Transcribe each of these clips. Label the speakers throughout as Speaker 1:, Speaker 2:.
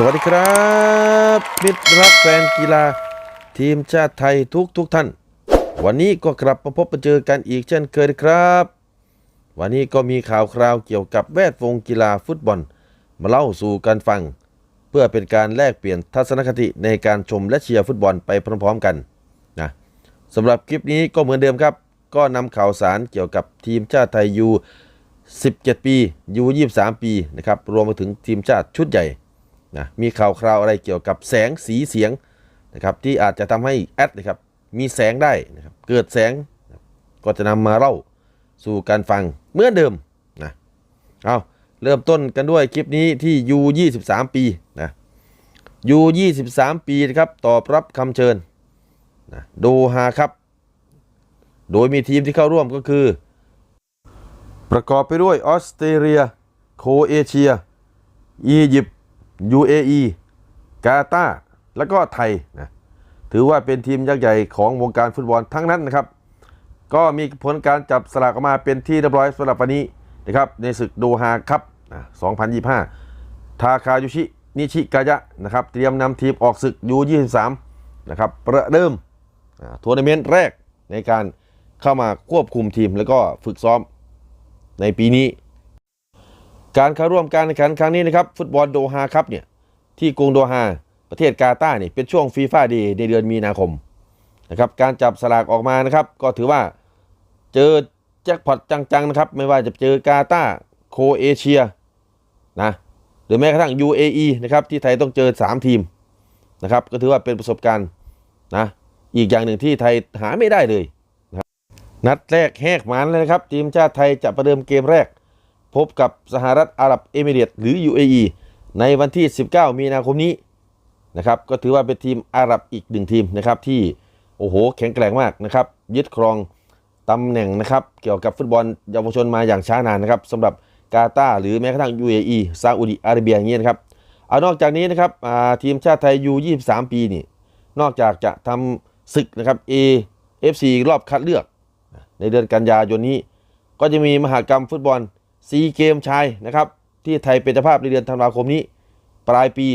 Speaker 1: สวัสดีครับมิตรรักแฟนกีฬา ทีมชาติไทยทุกทุกท่าน วันนี้ก็กลับมาพบมาเจอกันอีกเช่นเคยครับ วันนี้ก็มีข่าวคราวเกี่ยวกับแวดวงกีฬาฟุตบอล มาเล่าสู่กันฟัง เพื่อเป็นการแลกเปลี่ยนทัศนคติในการชมและเชียร์ฟุตบอลไปพร้อมๆกันนะสำหรับคลิปนี้ก็เหมือนเดิมครับ ก็นำข่าวสารเกี่ยวกับทีมชาติไทยยู17 ปียู23 ปีนะครับรวมไปถึงทีมชาติชุดใหญ่ นะมีข่าวคราวอะไรเกี่ยวกับแสงสีเสียงนะครับที่อาจจะทำให้แอดนะครับมีแสงได้นะครับเกิดแสงนะก็จะนำมาเล่าสู่การฟังเหมือนเดิมนะเอาเริ่มต้นกันด้วยคลิปนี้ที่ U 23 ปีนะ U 23 ปีนะครับตอบรับคำเชิญนะโดฮาครับ โดยมีทีมที่เข้าร่วมก็คือ ประกอบไปด้วยออสเตรเลีย โคเอเชีย อียิปต์ UAE กาตาร์แล้วก็ไทยนะถือว่าเป็นทีมยักษ์ใหญ่ของวงการฟุตบอลทั้งนั้นนะครับ ก็มีผลการจับสลากออกมาเป็นที่เรียบร้อยสำหรับวันนี้นะครับในศึกโดฮาครับ2025 ทาคายุชิ นิชิกายะนะครับเตรียมนำทีมออกศึก U23 นะครับประเดิมอ่าทัวร์นาเมนต์แรกในการเข้ามาควบคุมทีมแล้วก็ฝึกซ้อมในปีนี้ การเข้าร่วมการแข่งขันครั้งนี้นะครับฟุตบอลโดฮาครับเนี่ยที่กรุงโดฮาประเทศกาตาร์นี่เป็นช่วงฟีฟ่าดีในเดือนมีนาคมนะครับการจับสลากออกมานะครับ ก็ถือว่าเจอแจ็คพอตจังๆนะครับไม่ว่าจะเจอกาตาร์โคเอเชียนะหรือแม้กระทั่ง UAE นะครับที่ไทยต้องเจอ 3 ทีมนะครับก็ถือว่าเป็นประสบการณ์นะอีกอย่างหนึ่งที่ไทยหาไม่ได้เลยนะครับนัดแรกแหกมันเลยนะครับ ทีมชาติไทยจะประเดิมเกมแรก พบกับสหรัฐอาหรับเอมิเรตส์หรือ UAE ในวันที่ 19 มีนาคมนี้นะครับก็ถือว่าเป็นทีมอาหรับอีกหนึ่งทีมนะครับที่โอ้โหแข็งแกร่งมากนะครับยึดครองตำแหน่งนะครับเกี่ยวกับฟุตบอลเยาวชนมาอย่างช้านานนะครับสำหรับกาตาร์หรือแม้กระทั่ง UAE ซาอุดิอาระเบียอย่างเงี้ยนะครับเอานอกจากนี้นะครับทีมชาติไทย U23 ปีนี่นอกจากจะทำศึกนะครับ AFC รอบคัดเลือก ในเดือนกันยายนนี้ ก็จะมีมหากรรมฟุตบอล ซีเกมชายนะครับ ที่ไทยเป็นเจ้าภาพในเดือนธันวาคมนี้ ปลายปี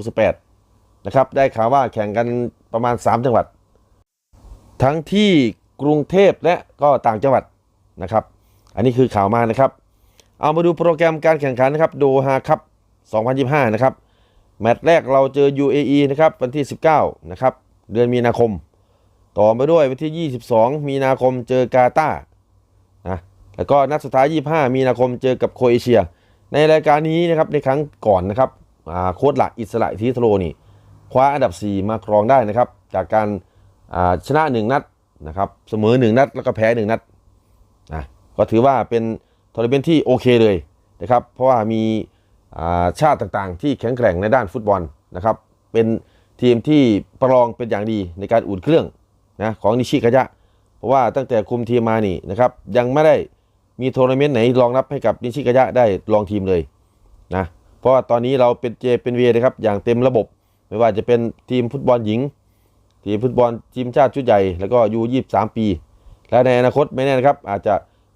Speaker 1: 2568 นะครับ ได้ข่าวว่าแข่งกันประมาณ 3 จังหวัด ทั้งที่กรุงเทพและก็ต่างจังหวัดนะครับ อันนี้คือข่าวมานะครับ เอามาดูโปรแกรมการแข่งขันนะครับโดฮาคัพ2025 นะครับ แมตช์แรกเราเจอ UAE นะครับวันที่ 19 นะครับ เดือนมีนาคม ต่อมาด้วยวันที่ 22 มีนาคมเจอกาตาร์ แล้วก็นัดสุดท้าย 25 มีนาคมเจอกับโคเอเชีย ในรายการนี้นะครับในครั้งก่อนนะครับโค้ชหลักอิสระทีทโรนี่คว้าอันดับ 4 มาครองได้นะครับ จากการาชนะ 1 นัดนะครับเสมอ 1 นัดแล้วก็แพ้ 1 นัดนะก็ถือว่าเป็นทัวร์นาเมนต์ที่โอเคเลยนะครับ เพราะว่ามีาชาติต่างๆ ที่แข็งแกร่งในด้านฟุตบอลนะครับ เป็นทีมที่ประลองเป็นอย่างดีในการอุ่นเครื่องนะของนิชิกายะ เพราะว่าตั้งแต่คุมทีมมานี่นะครับยังไม่ได้ มีทัวร์นาเมนต์ไหนรองรับให้กับนิชิกายะได้ลองทีมเลยนะเพราะว่าตอนนี้เราเป็นเจเป็นเวนะครับอย่างเต็มระบบ ไม่ว่าจะเป็นทีมฟุตบอลหญิง ทีมฟุตบอลทีมชาติชุดใหญ่ แล้วก็ยูยี่สามปี และในอนาคตไม่แน่นะครับ อาจจะ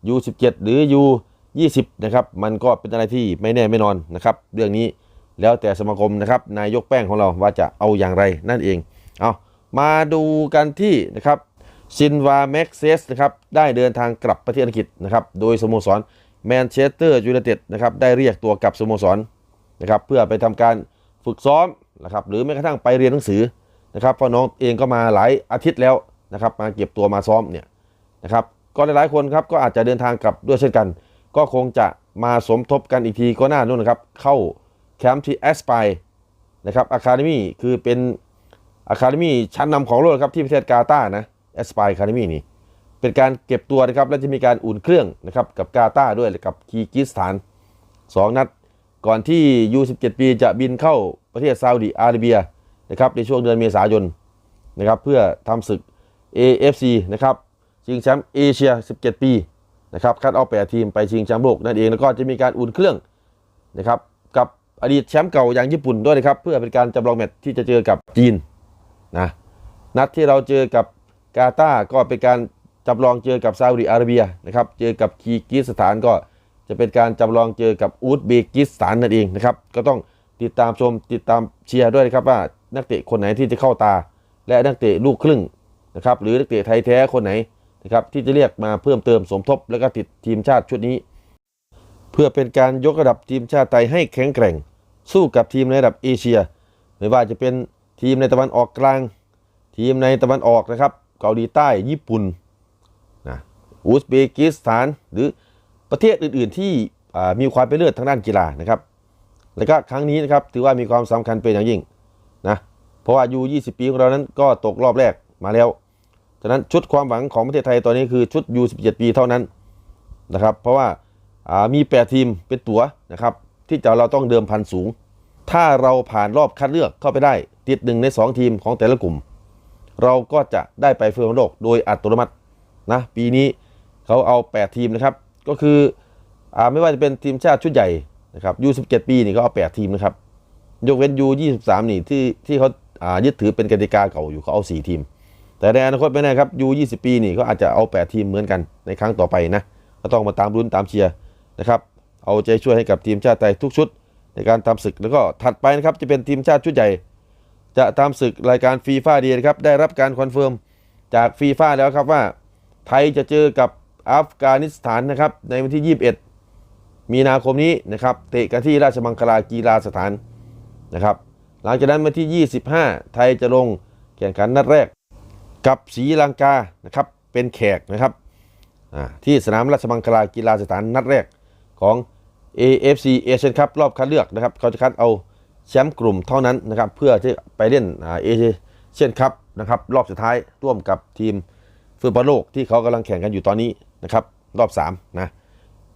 Speaker 1: ยูสิบเจ็ดหรือยูยี่สิบนะครับมันก็เป็นอะไรที่ไม่แน่ไม่นอนนะครับ เรื่องนี้แล้วแต่สมาคมนะครับนายกแป้งของเราว่าจะเอาอย่างไรนั่นเองเอามาดูกันที่นะครับ ซินวาแม็กเซสนะครับได้เดินทางกลับประเทศอังกฤษนะครับโดยสโมสรแมนเชสเตอร์ยูไนเต็ดนะครับได้เรียกตัวกลับสโมสรนะครับเพื่อไปทำการฝึกซ้อมนะครับหรือแม้กระทั่งไปเรียนหนังสือนะครับเพราะน้องเองก็มาหลายอาทิตย์แล้วนะครับมาเก็บตัวมาซ้อมเนี่ยนะครับก็หลายๆคนครับก็อาจจะเดินทางกลับด้วยเช่นกัน ก็คงจะมาสมทบกันอีกทีก็น่านู่นนะครับเข้าแคมป์ที่แอสไพนะครับอะคาเดมี่คือเป็นอะคาเดมี่ชั้นนำของโลกครับที่ประเทศกาตาร์นะ แอสปายคาเดมี่นี่ เป็นการเก็บตัวนะครับ และจะมีการอุ่นเครื่องนะครับกับกาตาร์ด้วยกับคีกิสถาน 2 นัด ก่อนที่ U17 ปีจะบินเข้าประเทศซาอุดิอาระเบียนะครับในช่วงเดือนเมษายนนะครับเพื่อทำศึก AFC นะครับชิงแชมป์เอเชีย 17 ปีนะครับคัดเอา8ทีมไปชิงแชมป์โลกนั่นเองแล้วก็จะมีการอุ่นเครื่องนะครับกับอดีตแชมป์เก่าอย่างญี่ปุ่นด้วยนะครับ เพื่อเป็นการจำลองแมตช์ที่จะเจอกับจีนนะนัดที่เราเจอกับ กาตาก็เป็นการจำลองเจอกับซาอุดิอาระเบียนะครับ เจอกับคีร์กิสถานก็จะเป็นการจำลองเจอกับอูซเบกิสถานนั่นเองนะครับ ก็ต้องติดตามชมติดตามเชียร์ด้วยนะครับว่านักเตะคนไหนที่จะเข้าตา และนักเตะลูกครึ่งนะครับหรือนักเตะไทยแท้คนไหนนะครับที่จะเรียกมาเพิ่มเติมสมทบ แล้วก็ติดทีมชาติชุดนี้ เพื่อเป็นการยกระดับทีมชาติไทยให้แข็งแกร่ง สู้กับทีมในระดับเอเชีย ไม่ว่าจะเป็นทีมในตะวันออกกลาง ทีมในตะวันออกนะครับ เกาหลีใต้ ญี่ปุ่นนะอุซเบกิสถาน หรือประเทศอื่น ๆ ที่มีความเป็นเลิศทางด้านกีฬานะครับ แล้วก็ครั้งนี้นะครับถือว่ามีความสำคัญเป็นอย่างยิ่งนะเพราะว่ายู20 ปีของเรานั้นก็ตกรอบแรกมาแล้วฉะนั้นชุดความหวังของประเทศไทยตอนนี้คือชุดยู17 ปีเท่านั้นนะครับ เพราะว่าอ่ามี 8 ทีมเป็นตั๋วนะครับ ที่จะเราต้องเดิมพันสูง ถ้าเราผ่านรอบคัดเลือกเข้าไปได้ ติดหนึ่งใน 2 ทีมของแต่ละกลุ่ม เราก็จะได้ไปเฟื่องโลกโดยอัตโนมัตินะปีนี้เขาเอา 8 ทีมนะครับ ก็คืออาไม่ว่าจะเป็นทีมชาติชุดใหญ่นะครับยู17 ปีนี่ก็เอา 8 ทีมนะครับ ยกเว้นยู23 นี่ที่ที่เขาอ่ายึดถือเป็นกติกาเก่าอยู่เขาเอา 4 ทีม แต่ในอนาคตไม่แน่ครับยู20 ปีนี่ก็อาจจะเอา 8 ทีมเหมือนกันในครั้งต่อไปนะก็ต้องมาตามรุ้นตามเชียร์นะครับเอาใจช่วยให้กับทีมชาติไทยทุกชุดในการทำศึกแล้วก็ถัดไปนะครับจะเป็นทีมชาติชุดใหญ่ จะทำศึกรายการฟีฟ่าเดียครับได้รับการคอนเฟิร์มจากฟีฟ่าแล้วครับว่า ไทยจะเจอกับอัฟกานิสถานนะครับในวันที่ 21 มีนาคมนี้นะครับเตะกันที่ราชมังคลากีฬาสถานนะครับหลังจากนั้นวันที่ 25 ไทยจะลงแข่งขันนัดแรก กับศรีลังกานะครับเป็นแขกนะครับที่สนามราชมังคลากีฬาสถานนัดแรกของ AFC Asian Cup รอบคัดเลือกนะครับเขาจะคัดเอา แชมป์กลุ่มเท่านั้นนะครับเพื่อที่ไปเล่นเอเชียนคัพนะครับรอบสุดท้ายร่วมกับทีมฟุตบอลโลกที่เขากำลังแข่งกันอยู่ตอนนี้นะครับรอบ3นะ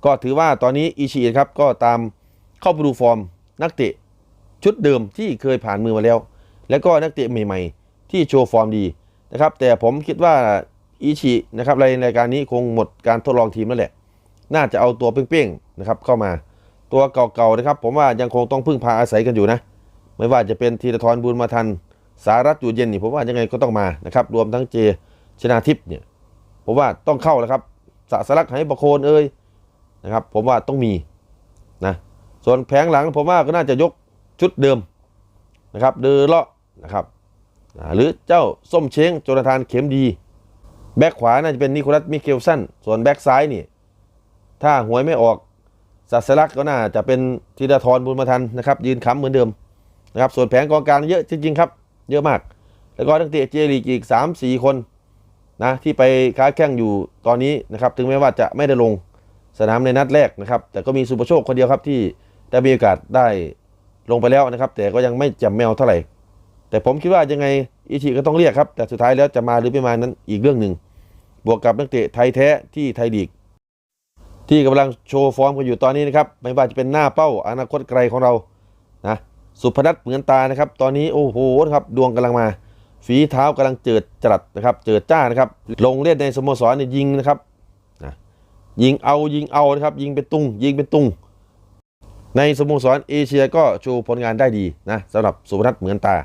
Speaker 1: ก็ถือว่าตอนนี้อิชินะครับก็ตามเข้าไปดูฟอร์มนักเตะชุดเดิมที่เคยผ่านมือมาแล้ว แล้วก็นักเตะใหม่ ๆ ที่โชว์ฟอร์มดีนะครับแต่ผมคิดว่าอิชินะครับในรายการนี้คงหมดการทดลองทีมแล้วแหละ น่าจะเอาตัวเป้งๆนะครับเข้ามา ตัวเก่าๆนะครับ ผมว่ายังคงต้องพึ่งพาอาศัยกันอยู่นะ ไม่ว่าจะเป็นธีรทรบุญมาทัน สารัตอยู่เย็นนี่ผมว่ายังไงก็ต้องมานะครับ รวมทั้งเจชนาทิพย์เนี่ยผมว่าต้องเข้าแล้วครับสะสลักให้ประโคนเอ้ยนะครับ ผมว่าต้องมีนะส่วนแผงหลังผมว่าก็น่าจะยกชุดเดิมนะครับ เดือเลาะนะครับหรือเจ้าส้มเช้งโจนาธานเข็มดี แบ็คขวาน่าจะเป็นนิโคลัสมิเคลสันส่วนแบ็คซ้ายนี่ ถ้าหวยไม่ออก สัสลักก็น่าจะเป็นธีรทรบุญมาทันนะครับ ยืนค้ำเหมือนเดิมนะครับ ส่วนแผงกองกลางเยอะจริงๆครับ เยอะมาก แล้วก็นักเตะเจลีกอีก 3-4 คนนะที่ไปค้าแข่งอยู่ตอนนี้นะครับ ถึงแม้ว่าจะไม่ได้ลงสนามในนัดแรกนะครับ แต่ก็มีสุประโชคคนเดียวครับที่ได้มีโอกาสได้ลงไปแล้วนะครับ แต่ก็ยังไม่จำแมวเท่าไหร่ แต่ผมคิดว่ายังไงอิชิก็ต้องเรียกครับ แต่สุดท้ายแล้วจะมาหรือไม่มานั้นอีกเรื่องหนึ่งบวกกับนักเตะไทยแท้ที่ไทยลีก ที่กำลังโชว์ฟอร์มกันอยู่ตอนนี้นะครับไม่ว่าจะเป็นหน้าเป้าอนาคตไกลของเรานะสุพนัทเหมือนตานะครับ ตอนนี้โอ้โหครับดวงกำลังมา ฝีเท้ากำลังเจิดจรัสนะครับ เจิดจ้านะครับ ลงเล่นในสโมสรเนี่ยยิงนะครับนะยิงเอายิงเอานะครับ ยิงเป็นตุงยิงเป็นตุงในสโมสรเอเชียก็โชว์ผลงานได้ดีนะสำหรับสุพนัทเหมือนตา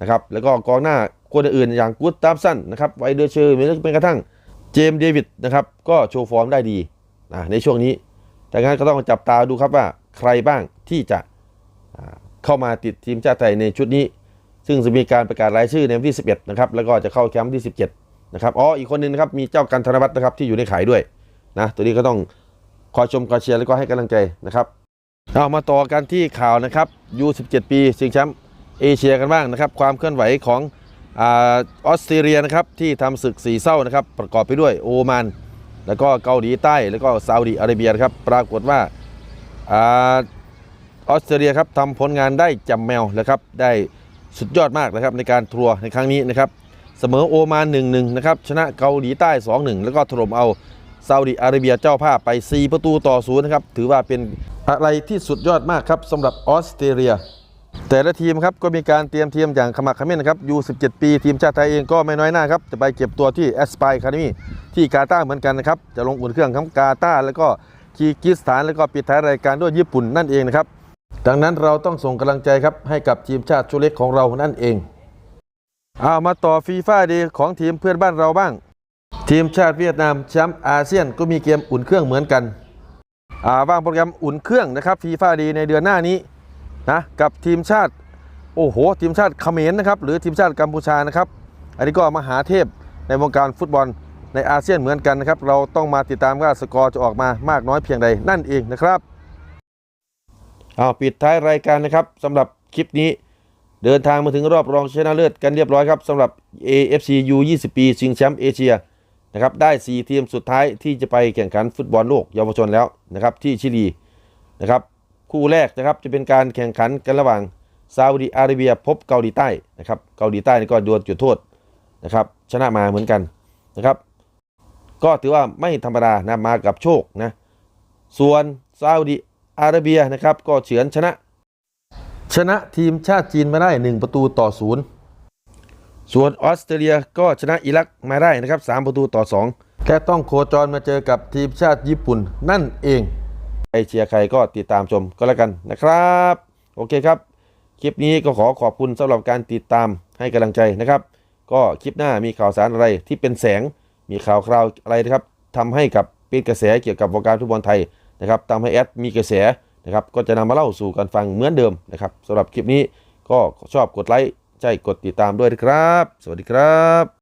Speaker 1: นะครับ แล้วก็กองหน้าคนอื่นอย่างกูดตามสั้นนะครับไวเดอร์เชอร์แม้กระทั่งเจมส์เดวิดนะครับก็โชว์ฟอร์มได้ดี ในช่วงนี้แต่งั้นก็ต้องจับตาดูครับว่าใครบ้างที่จะเข้ามาติดทีมชาติไทยในชุดนี้ ซึ่งจะมีการประกาศรายชื่อในวันที่ 11 นะครับ แล้วก็จะเข้าแคมป์ที่ 17 นะครับ อ๋อ อีกคนหนึงนะครับ มีเจ้ากันธนวัฒน์นะครับที่อยู่ในขายด้วยนะ ตัวนี้ก็ต้องคอยชมคอยเชียร์แล้วก็ให้กำลังใจนะครับ เอามาต่อกันที่ข่าวนะครับ U17 ปีชิงแชมป์เอเชียกันบ้างนะครับ ความเคลื่อนไหวของออสเตรเลียนะครับที่ทำศึกสีเศร้านะครับประกอบไปด้วยโอมาน แล้วก็เกาหลีใต้แล้วก็ซาอุดิอาระเบียครับปรากฏว่าออสเตรเลียครับทำผลงานได้จำแมวนะครับได้สุดยอดมากนะครับในการทัวร์ในครั้งนี้นะครับเสมอโอมาน1-1นะครับชนะเกาหลีใต้ 2-1 แล้วก็ถล่มเอาซาอุดิอาระเบียเจ้าภาพไป 4 ประตูต่อศูนย์นะครับถือว่าเป็นอะไรที่สุดยอดมากครับสำหรับออสเตรเลีย แต่ละทีมครับก็มีการเตรียมทีมอย่างขมักขม้นนะครับยู17 ปี ทีมชาติไทยเองก็ไม่น้อยหน้าครับ จะไปเก็บตัวที่แอสปายคาเดมี่ที่กาตาร์เหมือนกันนะครับ จะลงอุ่นเครื่องทั้งกาตาร์แล้วก็คีร์กิสถานแล้วก็ปิดท้ายรายการด้วยญี่ปุ่นนั่นเองนะครับ ดังนั้นเราต้องส่งกำลังใจครับให้กับทีมชาติชุดเล็กของเรานั่นเองเอามาต่อฟีฟ่าดีของทีมเพื่อนบ้านเราบ้าง ทีมชาติเวียดนามแชมป์อาเซียนก็มีเกมอุ่นเครื่องเหมือนกันอ่าวางโปรแกรมอุ่นเครื่องนะครับฟีฟ่าดีในเดือนหน้านี้ นะกับทีมชาติโอ้โหทีมชาติเขมรนะครับหรือทีมชาติกัมพูชานะครับ อันนี้ก็มหาเทพในวงการฟุตบอลในอาเซียนเหมือนกันนะครับ เราต้องมาติดตามว่าสกอร์จะออกมามากน้อยเพียงใดนั่นเองนะครับเอาปิดท้ายรายการนะครับสำหรับคลิปนี้เดินทางมาถึงรอบรองชนะเลิศกันเรียบร้อยครับสำหรับ AFC U20 ปีชิงแชมป์เอเชียนะครับได้ 4 ทีมสุดท้ายที่จะไปแข่งขันฟุตบอลโลกเยาวชนแล้วนะครับที่ชิลีนะครับ คู่แรกนะครับจะเป็นการแข่งขันกันระหว่างซาอุดิอาระเบียพบเกาหลีใต้นะครับเกาหลีใต้นี่ก็ดวลจุดโทษนะครับชนะมาเหมือนกันนะครับ ก็ถือว่าไม่ธรรมดานะมากับโชคนะส่วนซาอุดิอาระเบียนะครับก็เฉือนชนะ ชนะทีมชาติจีนมาได้ 1 ประตูต่อศูนย์ส่วนออสเตรเลียก็ชนะอิรักมาได้นะครับ3ประตูต่อ 2แค่ต้องโคจรมาเจอกับทีมชาติญี่ปุ่นนั่นเอง เชียร์ใครก็ติดตามชมก็แล้วกันนะครับ โอเคครับ คลิปนี้ก็ขอขอบคุณสำหรับการติดตามให้กำลังใจนะครับ ก็คลิปหน้ามีข่าวสารอะไรที่เป็นแสงมีข่าวคราวอะไรนะครับทำให้กับเป็นกระแสเกี่ยวกับวงการฟุตบอลไทยนะครับทำให้แอดมีกระแสนะครับก็จะนำมาเล่าสู่กันฟังเหมือนเดิมนะครับสำหรับคลิปนี้ก็ชอบกดไลค์ใช่กดติดตามด้วยนะครับ สวัสดีครับ